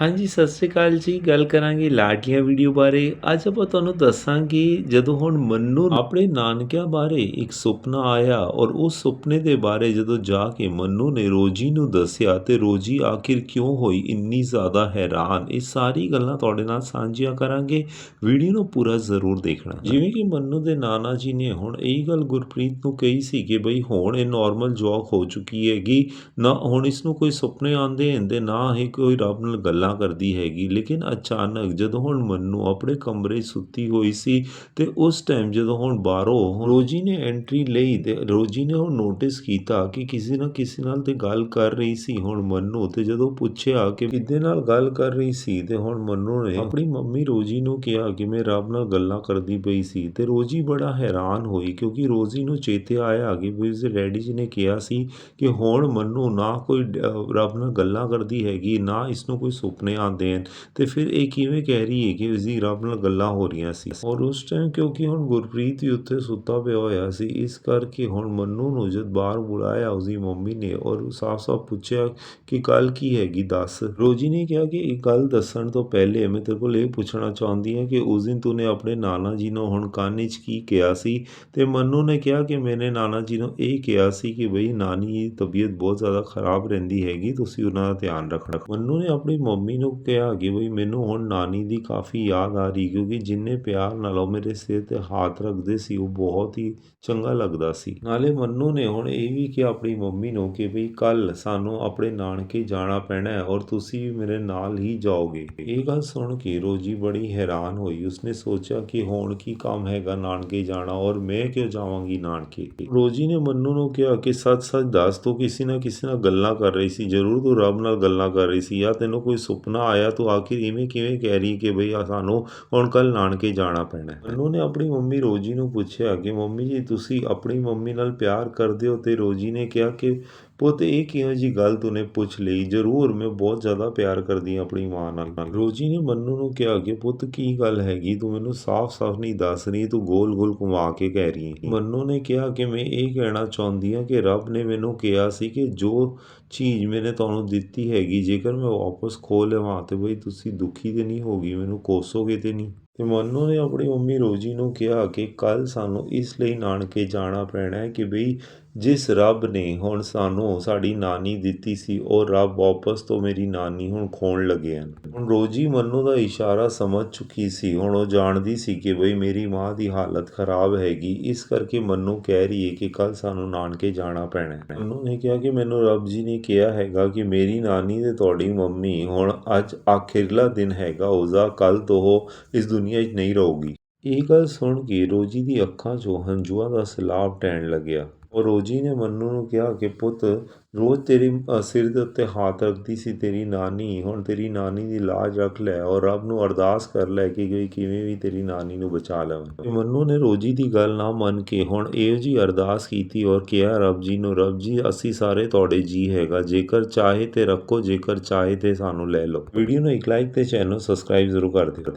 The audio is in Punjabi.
ਹਾਂਜੀ, ਸਤਿ ਸ਼੍ਰੀ ਅਕਾਲ ਜੀ। ਗੱਲ ਕਰਾਂਗੇ ਲਾਡਲੀਆਂ ਵੀਡੀਓ ਬਾਰੇ। ਅੱਜ ਆਪਾਂ ਤੁਹਾਨੂੰ ਦੱਸਾਂਗੇ, ਜਦੋਂ ਹੁਣ ਮੰਨੂ ਆਪਣੇ ਨਾਨਕਿਆਂ ਬਾਰੇ ਇੱਕ ਸੁਪਨਾ ਆਇਆ ਔਰ ਉਸ ਸੁਪਨੇ ਦੇ ਬਾਰੇ ਜਦੋਂ ਜਾ ਕੇ ਮੰਨੂ ਨੇ ਰੋਜੀ ਨੂੰ ਦੱਸਿਆ ਤੇ ਰੋਜੀ ਆਖਿਰ ਕਿਉਂ ਹੋਈ? ਇੰਨੀ ਜ਼ਿਆਦਾ ਹੈਰਾਨ। ਇਹ ਸਾਰੀ ਗੱਲਾਂ ਤੁਹਾਡੇ ਨਾਲ ਸਾਂਝੀਆਂ ਕਰਾਂਗੇ। ਵੀਡੀਓ ਨੂੰ ਪੂਰਾ ਜ਼ਰੂਰ ਦੇਖਣਾ। ਜਿਵੇਂ ਕਿ ਮੰਨੂ ਦੇ ਨਾਨਾ ਜੀ ਨੇ ਹੁਣ ਇਹ ਗੱਲ ਗੁਰਪ੍ਰੀਤ ਨੂੰ ਕਹੀ ਸੀ ਕਿ ਬਈ ਹੁਣ ਇਹ ਨਾਰਮਲ ਜੌਕ ਹੋ ਚੁੱਕੀ ਹੈਗੀ। ਨਾ ਹੁਣ ਇਸ ਨੂੰ ਕੋਈ ਸੁਪਨੇ ਆਉਂਦੇ ਹੁੰਦੇ, ਨਾ ਹੀ ਕੋਈ ਰੱਬ ਨਾਲ ਗੱਲ ਗੱਲਾਂ ਕਰਦੀ ਹੈਗੀ, ਲੇਕਿਨ ਅਚਾਨਕ ਜਦੋਂ ਹੁਣ ਮੰਨੂ ਆਪਣੇ ਕਮਰੇ ਸੁੱਤੀ ਹੋਈ ਸੀ ਤੇ ਉਸ ਟਾਈਮ ਜਦੋਂ ਹੁਣ ਬਾਹਰੋਂ ਰੋਜੀ ਨੇ ਐਂਟਰੀ ਲਈ ਤੇ ਰੋਜੀ ਨੇ ਹੁਣ ਨੋਟਿਸ ਕੀਤਾ ਕਿ ਕਿਸੇ ਨਾ ਕਿਸੇ ਨਾਲ ਤੇ ਗੱਲ ਕਰ ਰਹੀ ਸੀ ਹੁਣ ਮੰਨੂ ਤੇ ਜਦੋਂ ਪੁੱਛਿਆ ਕਿ ਕਿਹਦੇ ਨਾਲ ਗੱਲ ਕਰ ਰਹੀ ਸੀ ਤੇ ਹੁਣ ਮੰਨੂ ਨੇ ਆਪਣੀ ਮੰਮੀ ਰੋਜੀ ਨੂੰ ਕਿਹਾ ਕਿ ਮੈਂ ਰੱਬ ਨਾਲ ਗੱਲਾਂ ਕਰਦੀ ਪਈ ਸੀ ਤੇ ਰੋਜੀ ਬੜਾ ਹੈਰਾਨ ਹੋਈ ਕਿਉਂਕਿ ਰੋਜੀ ਨੂੰ ਚੇਤੇ ਆਇਆ ਕਿ ਵੀ ਉਸਦੇ ਡੈਡੀ ਜੀ ਨੇ ਕਿਹਾ ਸੀ ਕਿ ਹੁਣ ਮੰਨੂ ਨਾ ਕੋਈ ਰੱਬ ਨਾਲ ਗੱਲਾਂ ਕਰਦੀ ਹੈਗੀ, ਨਾ ਇਸ ਨੂੰ ਕੋਈ ਸੁਪਨੇ ਆਉਂਦੇ ਹਨ ਤੇ ਫਿਰ ਇਹ ਕਿਵੇਂ ਕਹਿ ਰਹੀ ਹੈ ਕਿ ਉਸਦੀ ਰੱਬ ਨਾਲ ਗੱਲਾਂ ਹੋ ਰਹੀਆਂ ਸੀ। ਔਰ ਉਸ ਟਾਈਮ ਕਿਉਂਕਿ ਹੁਣ ਗੁਰਪ੍ਰੀਤ ਵੀ ਉੱਥੇ ਸੁੱਤਾ ਪਿਆ ਹੋਇਆ ਸੀ, ਇਸ ਕਰਕੇ ਹੁਣ ਮੰਨੂ ਨੂੰ ਜਦ ਬਾਹਰ ਬੁਲਾਇਆ ਉਸਦੀ ਮੰਮੀ ਨੇ ਔਰ ਸਾਫ਼-ਸਾਫ਼ ਪੁੱਛਿਆ ਕਿ ਗੱਲ ਕੀ ਹੈਗੀ ਦੱਸ। ਰੋਜੀ ਨੇ ਕਿਹਾ ਕਿ ਇਹ ਗੱਲ ਦੱਸਣ ਤੋਂ ਪਹਿਲੇ ਮੈਂ ਤੇਰੇ ਕੋਲ ਇਹ ਪੁੱਛਣਾ ਚਾਹੁੰਦੀ ਹਾਂ ਕਿ ਉਸ ਦਿਨ ਤੂਨੇ ਆਪਣੇ ਨਾਨਾ ਜੀ ਨੂੰ ਹੁਣ ਕੰਨ 'ਚ ਕੀ ਕਿਹਾ ਸੀ? ਤੇ ਮੰਨੂ ਨੇ ਕਿਹਾ ਕਿ ਮੈਨੇ ਨਾਨਾ ਜੀ ਨੂੰ ਇਹ ਕਿਹਾ ਸੀ ਕਿ ਬਈ ਨਾਨੀ ਦੀ ਤਬੀਅਤ ਬਹੁਤ ਜ਼ਿਆਦਾ ਖਰਾਬ ਰਹਿੰਦੀ ਹੈਗੀ, ਤੁਸੀਂ ਉਹਨਾਂ ਦਾ ਧਿਆਨ ਰੱਖਣਾ। ਮੰਨੂ ਨੇ ਆਪਣੀ ਮੰਮੀ ਨੂੰ ਕਿਹਾ ਕਿ ਬਈ ਮੈਨੂੰ ਹੁਣ ਨਾਨੀ ਦੀ ਕਾਫੀ ਯਾਦ ਆ ਰਹੀ, ਕਿਉਂਕਿ ਜਿੰਨੇ ਪਿਆਰ ਨਾਲ ਉਹ ਮੇਰੇ ਸਿਰ ਤੇ ਹੱਥ ਰੱਖਦੇ ਸੀ, ਉਹ ਬਹੁਤ ਹੀ ਚੰਗਾ ਲੱਗਦਾ ਸੀ। ਨਾਲੇ ਮੰਨੂ ਨੇ ਹੁਣ ਇਹ ਵੀ ਕਿਹਾ ਆਪਣੀ ਮੰਮੀ ਨੂੰ ਕਿ ਬਈ ਕੱਲ ਸਾਨੂੰ ਆਪਣੇ ਨਾਨਕੇ ਜਾਣਾ ਪੈਣਾ ਹੈ ਔਰ ਤੁਸੀਂ ਵੀ ਮੇਰੇ ਨਾਲ ਹੀ ਜਾਓਗੇ। ਇਹ ਗੱਲ ਸੁਣ ਕੇ ਰੋਜੀ ਬੜੀ ਹੈਰਾਨ ਹੋਈ। ਉਸਨੇ ਸੋਚਿਆ ਕਿ ਹੁਣ ਕੀ ਕੰਮ ਹੈਗਾ ਨਾਨਕੇ ਜਾਣਾ ਔਰ ਮੈਂ ਕਿਉਂ ਜਾਵਾਂਗੀ ਨਾਨਕੇ? ਰੋਜੀ ਨੇ ਮੰਨੂ ਨੂੰ ਕਿਹਾ ਕਿ ਸੱਚ ਸੱਚ ਦੱਸ, ਤੂੰ ਕਿਸੇ ਨਾ ਕਿਸੇ ਨਾਲ ਗੱਲਾਂ ਕਰ ਰਹੀ ਸੀ। ਜ਼ਰੂਰ ਤੂੰ ਰੱਬ ਨਾਲ ਗੱਲਾਂ ਕਰ ਰਹੀ ਸੀ। ਜਾਂ ਤੈਨੂੰ ਕੋਈ ਸੁਪਨਾ ਆਇਆ, ਤੂੰ ਆਖਿਰ ਇਵੇਂ ਕਿਵੇਂ ਕਹਿ ਰਹੀ ਕਿ ਬਈ ਆ ਸਾਨੂੰ ਹੁਣ ਕੱਲ ਨਾਨਕੇ ਜਾਣਾ ਪੈਣਾ ਹੈ। ਨੇ ਆਪਣੀ ਮੰਮੀ ਰੋਜੀ ਨੂੰ ਪੁੱਛਿਆ ਕਿ ਮੰਮੀ ਜੀ, ਤੁਸੀਂ ਆਪਣੀ ਮੰਮੀ ਨਾਲ ਪਿਆਰ ਕਰਦੇ ਹੋ ਤੇ ਰੋਜੀ ਨੇ ਕਿਹਾ ਕਿ ਪੁੱਤ, ਇਹ ਕਿਹੋ ਜੀ ਗੱਲ ਤੂੰ ਪੁੱਛ ਲਈ? ਜ਼ਰੂਰ, ਮੈਂ ਬਹੁਤ ਜ਼ਿਆਦਾ ਪਿਆਰ ਕਰਦੀ ਹਾਂ ਆਪਣੀ ਮਾਂ ਨਾਲ। ਰੋਜੀ ਨੇ ਮੰਨੂ ਨੂੰ ਕਿਹਾ ਕਿ, ਪੁੱਤ, ਕੀ ਗੱਲ ਹੈਗੀ? ਤੂੰ ਮੈਨੂੰ ਸਾਫ਼-ਸਾਫ਼ ਨਹੀਂ ਦੱਸ ਰਹੀ, ਤੂੰ ਗੋਲ-ਗੋਲ ਘੁਮਾ ਕੇ ਕਹਿ ਰਹੀ ਹੈ। ਮੰਨੂ ਨੇ ਕਿਹਾ ਕਿ ਮੈਂ ਇਹ ਕਹਿਣਾ ਚਾਹੁੰਦੀ ਹਾਂ ਕਿ ਰੱਬ ਨੇ ਮੈਨੂੰ ਕਿਹਾ ਸੀ ਕਿ ਜੋ ਚੀਜ਼ ਮੈਨੇ ਤੁਹਾਨੂੰ ਦਿੱਤੀ ਹੈਗੀ, ਜੇਕਰ ਮੈਂ ਵਾਪਸ ਖੋ ਲਵਾਂ, ਤੇ ਬਈ ਤੁਸੀਂ ਦੁਖੀ ਤੇ ਨਹੀਂ ਹੋਗੀ ਮੈਨੂੰ ਕੋਸੋਗੇ ਤੇ ਨਹੀਂ। ਮੰਨੂ ਨੇ ਆਪਣੀ ਮੰਮੀ ਰੋਜੀ ਨੂੰ ਕਿਹਾ ਕਿ ਕੱਲ ਸਾਨੂੰ ਇਸ ਲਈ ਨਾਨਕੇ ਜਾਣਾ ਪੈਣਾ ਹੈ ਕਿ ਬਈ ਜਿਸ ਰੱਬ ਨੇ ਹੁਣ ਸਾਨੂੰ ਸਾਡੀ ਨਾਨੀ ਦਿੱਤੀ ਸੀ, ਉਹ ਰੱਬ ਵਾਪਸ ਤੋਂ ਮੇਰੀ ਨਾਨੀ ਹੁਣ ਖੋਣ ਲੱਗੇ ਹਨ। ਹੁਣ ਰੋਜੀ ਮੰਨੂ ਦਾ ਇਸ਼ਾਰਾ ਸਮਝ ਚੁੱਕੀ ਸੀ। ਹੁਣ ਉਹ ਜਾਣਦੀ ਸੀ ਕਿ ਬਈ ਮੇਰੀ ਮਾਂ ਦੀ ਹਾਲਤ ਖਰਾਬ ਹੈਗੀ। ਇਸ ਕਰਕੇ ਮੰਨੂ ਕਹਿ ਰਹੀ ਹੈ ਕਿ ਕੱਲ ਸਾਨੂੰ ਨਾਨਕੇ ਜਾਣਾ ਪੈਣਾ ਹੈ। ਮੰਨੂ ਨੇ ਕਿਹਾ ਕਿ ਮੈਨੂੰ ਰੱਬ ਜੀ ਨੇ ਕਿਹਾ ਹੈਗਾ ਕਿ ਮੇਰੀ ਨਾਨੀ ਤੇ ਤੁਹਾਡੀ ਮੰਮੀ ਹੁਣ ਅੱਜ ਆਖਿਰਲਾ ਦਿਨ ਹੈਗਾ। ਉਸਦਾ ਕੱਲ ਤੋਂ ਉਹ ਇਸ ਦੁਨੀਆ 'ਚ ਨਹੀਂ ਰਹੂਗੀ। ਇਹ ਗੱਲ ਸੁਣ ਕੇ ਰੋਜੀ ਦੀ ਅੱਖਾਂ 'ਚੋਂ ਹੰਝੂਆਂ ਦਾ ਸੈਲਾਬ ਟੈਣ ਲੱਗਿਆ। ਔਰ ਰੋਜੀ ਨੇ ਮੰਨੂ ਨੂੰ ਕਿਹਾ ਕਿ ਪੁੱਤ, ਰੋਜ਼ ਤੇਰੀ ਸਿਰ ਦੇ ਉੱਤੇ ਹੱਥ ਰੱਖਦੀ ਸੀ ਤੇਰੀ ਨਾਨੀ, ਹੁਣ ਤੇਰੀ ਨਾਨੀ ਦੀ ਲਾਜ ਰੱਖ ਲੈ ਔਰ ਰੱਬ ਨੂੰ ਅਰਦਾਸ ਕਰ ਲੈ ਕਿ ਕੋਈ ਕਿਵੇਂ ਵੀ ਤੇਰੀ ਨਾਨੀ ਨੂੰ ਬਚਾ ਲਵਾਂ। ਮੰਨੂ ਨੇ ਰੋਜੀ ਦੀ ਗੱਲ ਨਾ ਮੰਨ ਕੇ ਹੁਣ ਇਹੋ ਜੀ ਅਰਦਾਸ ਕੀਤੀ ਔਰ ਕਿਹਾ, ਰੱਬ ਜੀ ਨੂੰ, ਰੱਬ ਜੀ, ਅਸੀਂ ਸਾਰੇ ਤੁਹਾਡੇ ਜੀ ਹੈਗਾ। ਜੇਕਰ ਚਾਹੇ ਤੇ ਰੱਖੋ, ਜੇਕਰ ਚਾਹੇ ਤੇ ਸਾਨੂੰ ਲੈ ਲਓ। ਵੀਡੀਓ ਨੂੰ ਇੱਕ ਲਾਈਕ ਤੇ ਚੈਨਲ ਸਬਸਕ੍ਰਾਈਬ ਜ਼ਰੂਰ ਕਰ ਦਿਓ।